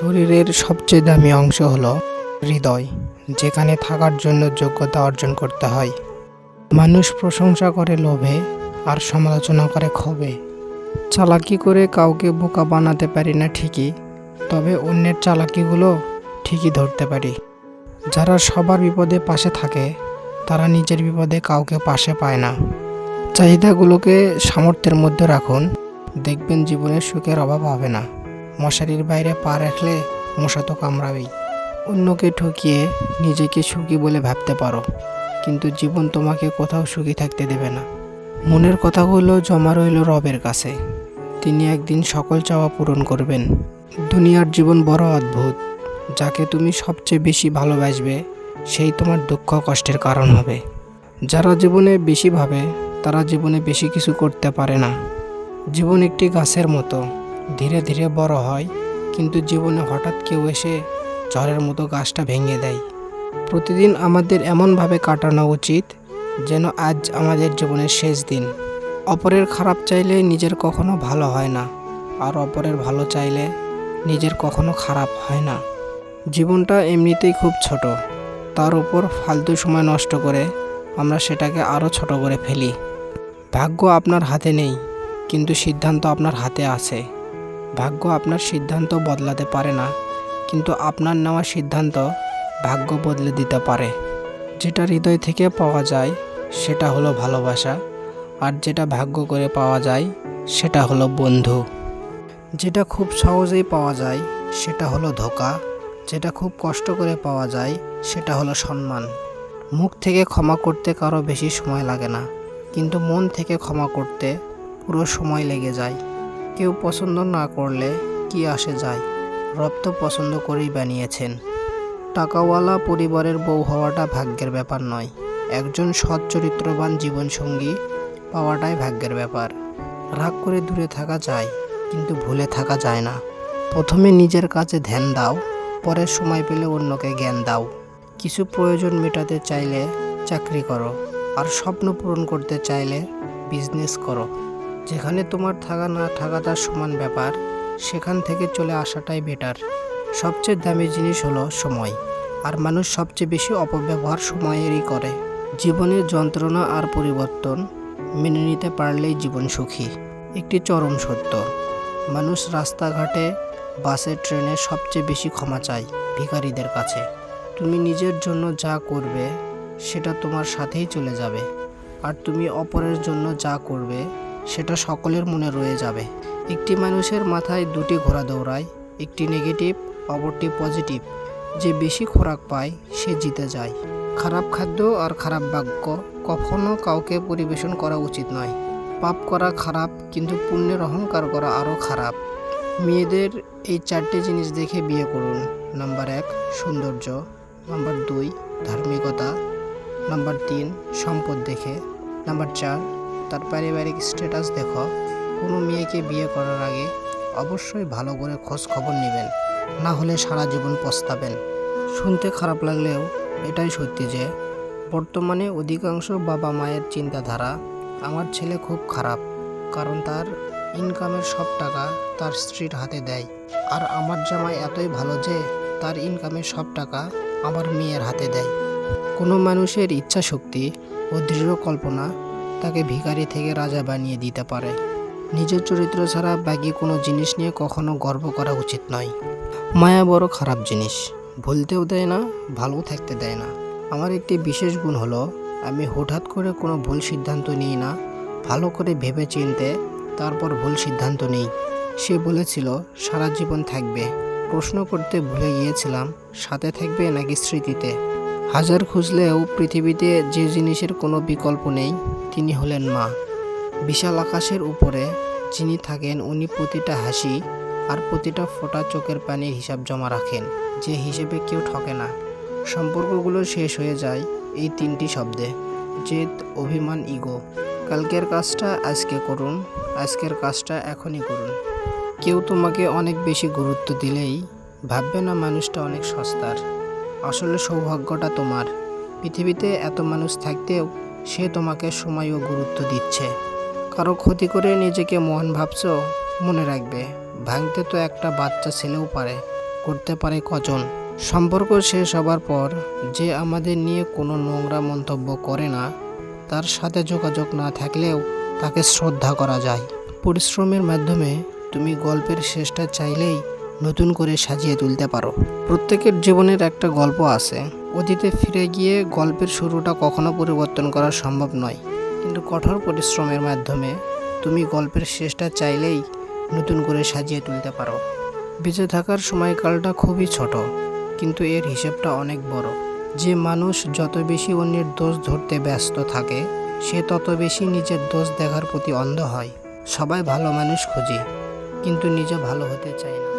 শরীরের সবচেয়ে দামি অংশ হলো হৃদয়, যেখানে থাকার জন্য যোগ্যতা অর্জন করতে হয়। মানুষ প্রশংসা করে লোভে আর সমালোচনা করে ক্ষোভে। চালাকি করে কাউকে বোকা বানাতে পারি না ঠিকই, তবে অন্যের চালাকিগুলো ঠিকই ধরতে পারি। যারা সবার বিপদে পাশে থাকে, তারা নিজের বিপদে কাউকে পাশে পায় না। চাহিদাগুলোকে সামর্থ্যের মধ্যে রাখুন, দেখবেন জীবনের সুখের অভাব হবে না। মশারির বাইরে পা রাখলে মশা তো কামড়াবেই। অন্যকে ঠকিয়ে নিজেকে সুখী বলে ভাবতে পারো, কিন্তু জীবন তোমাকে কোথাও সুখী থাকতে দেবে না। মনের কথাগুলো জমা রইল রবের কাছে। তিনি একদিন সকল চাওয়া পূরণ করবেন। দুনিয়ার জীবন বড় অদ্ভুত। যাকে তুমি সবচেয়ে বেশি ভালোবাসবে, সেই তোমার দুঃখ কষ্টের কারণ হবে। যারা জীবনে বেশি ভাবে, তারা জীবনে বেশি কিছু করতে পারে না। জীবন একটি গাছের মতো। ধীরে ধীরে বড় হয়, কিন্তু জীবনে হঠাৎ কেউ এসে ঝড়ের মতো গাছটা ভেঙে দেয়। প্রতিদিন আমাদের এমনভাবে কাটানো উচিত যেন আজ আমাদের জীবনের শেষ দিন। অপরের খারাপ চাইলে নিজের কখনো ভালো হয় না, আর অপরের ভালো চাইলে নিজের কখনো খারাপ হয় না। জীবনটা এমনিতেই খুব ছোট, তার উপর ফালতু সময় নষ্ট করে আমরা সেটাকে আরও ছোট করে ফেলি। ভাগ্য আপনার হাতে নেই, কিন্তু সিদ্ধান্ত আপনার হাতে আছে। ভাগ্য আপনার সিদ্ধান্ত বদলাতে পারে না, কিন্তু আপনার নেওয়া সিদ্ধান্ত ভাগ্য বদলে দিতে পারে। যেটা হৃদয় থেকে পাওয়া যায়, সেটা হলো ভালোবাসা, আর যেটা ভাগ্য করে পাওয়া যায়, সেটা হলো বন্ধু। যেটা খুব সহজেই পাওয়া যায়, সেটা হলো ধোকা। যেটা খুব কষ্ট করে পাওয়া যায়, সেটা হলো সম্মান। মুখ থেকে ক্ষমা করতে কারও বেশি সময় লাগে না, কিন্তু মন থেকে ক্ষমা করতে পুরো সময় লেগে যায়। কেউ পছন্দ না করলে কি আসে যায়? রব তো পছন্দ করেই বানিয়েছেন। টাকাওয়ালা পরিবারের বউ হওয়াটা ভাগ্যের ব্যাপার নয়। একজন সৎ চরিত্রবান জীবনসঙ্গী পাওয়াটাই ভাগ্যের ব্যাপার। রাগ করে দূরে থাকা যায়, কিন্তু ভুলে থাকা যায় না। প্রথমে নিজের কাছে ধ্যান দাও পরে সময় পেলে অন্যকে জ্ঞান দাও। কিছু প্রয়োজন মেটাতে চাইলে চাকরি করো, আর স্বপ্ন পূরণ করতে চাইলে বিজনেস করো। যেখানে তোমার থাকা না থাকাটা সমান ব্যাপার, সেখান থেকে চলে আসাটাই বেটার সবচেয়ে দামি জিনিস হলো সময়, আর মানুষ সবচেয়ে বেশি অপব্যবহার সময়েরই করে। জীবনের যন্ত্রণা আর পরিবর্তন মেনে নিতে পারলেই জীবন সুখী। একটি চরম সত্য, মানুষ রাস্তাঘাটে, বাসে, ট্রেনে সবচেয়ে বেশি ক্ষমা চায় ভিখারিদের কাছে। তুমি নিজের জন্য যা করবে, সেটা তোমার সাথেই চলে যাবে। আর তুমি অপরের জন্য যা করবে সেটা সকলের মনে রয়ে যাবে। একটি মানুষের মাথায় দুটি ঘোড়া দৌড়ায়, একটি নেগেটিভ অপরটি পজিটিভ যে বেশি খোরাক পায়, সে জিতে যায়। খারাপ খাদ্য আর খারাপ বাক্য কখনো কাউকে পরিবেশন করা উচিত নয়। পাপ করা খারাপ, কিন্তু পুণ্যের অহংকার করা আরও খারাপ। মেয়েদের এই চারটি জিনিস দেখে বিয়ে করুন। নাম্বার এক, সৌন্দর্য। নাম্বার দুই, ধার্মিকতা। নাম্বার তিন, সম্পদ দেখে। নাম্বার চার তার পারিবারিক স্ট্যাটাস দেখো। কোনো মেয়েকে বিয়ে করার আগে অবশ্যই ভালো করে খোঁজ খবর নেবেন, না হলে সারা জীবন পস্তাবেন। শুনতে খারাপ লাগলেও এটাই সত্যি যে, বর্তমানে অধিকাংশ বাবা মায়ের চিন্তাধারা আমার ছেলে খুব খারাপ, কারণ তার ইনকামের সব টাকা তার স্ত্রীর হাতে দেয়। আর আমার জামাই এতই ভালো যে, তার ইনকামের সব টাকা আমার মেয়ের হাতে দেয়। কোনো মানুষের ইচ্ছা শক্তি ও দৃঢ় কল্পনা তাকে ভিখারি থেকে রাজা বানিয়ে দিতে পারে। নিজের চরিত্র ছাড়া বাকি কোনো জিনিস নিয়ে কখনো গর্ব করা উচিত নয়। মায়া বড় খারাপ জিনিস। ভুলতেও দেয় না ভালো থাকতে দেয় না। আমার একটি বিশেষ গুণ হলো, আমি হঠাৎ করে কোনো ভুল সিদ্ধান্ত নিই না, ভালো করে ভেবে চিনতে তারপর ভুল সিদ্ধান্ত নেই। সে বলেছিল, সারা জীবন থাকবে। প্রশ্ন করতে ভুলে গিয়েছিলাম, সাথে থাকবে নাকি স্মৃতিতে? হাজার খুঁজলেও পৃথিবীতে যে জিনিসের কোনো বিকল্প নেই, তিনি হলেন মা। বিশাল আকাশের উপরে যিনি থাকেন, উনি প্রতিটা হাসি আর প্রতিটা ফোঁটা চোখের পানির হিসাব জমা রাখেন, যে হিসেবে কেউ ঠকে না। সম্পর্কগুলো শেষ হয়ে যায় এই তিনটি শব্দে। জেদ, অভিমান, ইগো। কালকের কাজটা আজকে করুন, আজকের কাজটা এখনই করুন। কেউ তোমাকে অনেক বেশি গুরুত্ব দিলেই ভাববে না মানুষটা অনেক সস্তার। আসলে সৌভাগ্যটা তোমার। পৃথিবীতে এত মানুষ থাকতেও সে তোমাকে সময় ও গুরুত্ব দিচ্ছে। কারও ক্ষতি করে নিজেকে মহান ভাবছ, মনে রাখবে। ভাঙতে তো একটা বাচ্চা ছেলেও পারে, করতে পারে কজন। সম্পর্ক শেষ হবার পর যে আমাদের নিয়ে কোনো নোংরা মন্তব্য করে না, তার সাথে যোগাযোগ না থাকলেও তাকে শ্রদ্ধা করা যায়। পরিশ্রমের মাধ্যমে তুমি গল্পের শেষটা চাইলেই নতুন করে সাজিয়ে তুলতে পারো। প্রত্যেকের জীবনের একটা গল্প আছে। অতীতে ফিরে গিয়ে গল্পের শুরুটা কখনো পরিবর্তন করা সম্ভব নয়। কিন্তু কঠোর পরিশ্রমের মাধ্যমে তুমি গল্পের শেষটা চাইলেই নতুন করে সাজিয়ে তুলতে পারো। বেঁচে থাকার সময়কালটা খুবই ছোট, কিন্তু এর হিসেবটা অনেক বড়। যে মানুষ যত বেশি অন্যের দোষ ধরতে ব্যস্ত থাকে, সে তত বেশি নিজের দোষ দেখার প্রতি অন্ধ হয়। সবাই ভালো মানুষ খুঁজে, কিন্তু নিজে ভালো হতে চায় না।